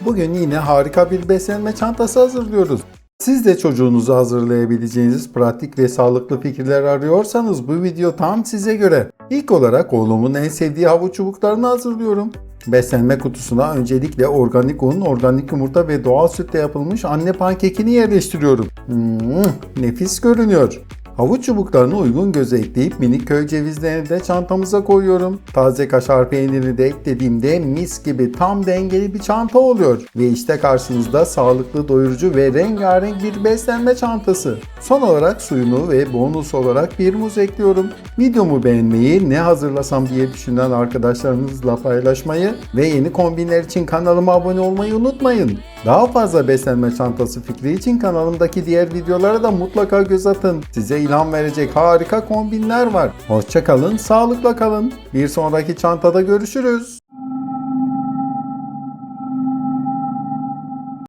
Bugün yine harika bir beslenme çantası hazırlıyoruz. Siz de çocuğunuzu hazırlayabileceğiniz pratik ve sağlıklı fikirler arıyorsanız bu video tam size göre. İlk olarak oğlumun en sevdiği havuç çubuklarını hazırlıyorum. Beslenme kutusuna öncelikle organik un, organik yumurta ve doğal sütle yapılmış anne pankekini yerleştiriyorum. Hmm, nefis görünüyor. Havuç çubuklarını uygun göze ekleyip minik köy cevizlerini de çantamıza koyuyorum. Taze kaşar peynirini de eklediğimde mis gibi tam dengeli bir çanta oluyor. Ve işte karşınızda sağlıklı, doyurucu ve rengarenk bir beslenme çantası. Son olarak suyunu ve bonus olarak bir muz ekliyorum. Videomu beğenmeyi, ne hazırlasam diye düşünen arkadaşlarınızla paylaşmayı ve yeni kombinler için kanalıma abone olmayı unutmayın. Daha fazla beslenme çantası fikri için kanalımdaki diğer videolara da mutlaka göz atın. Size ilham verecek harika kombinler var. Hoşça kalın, sağlıkla kalın. Bir sonraki çantada görüşürüz.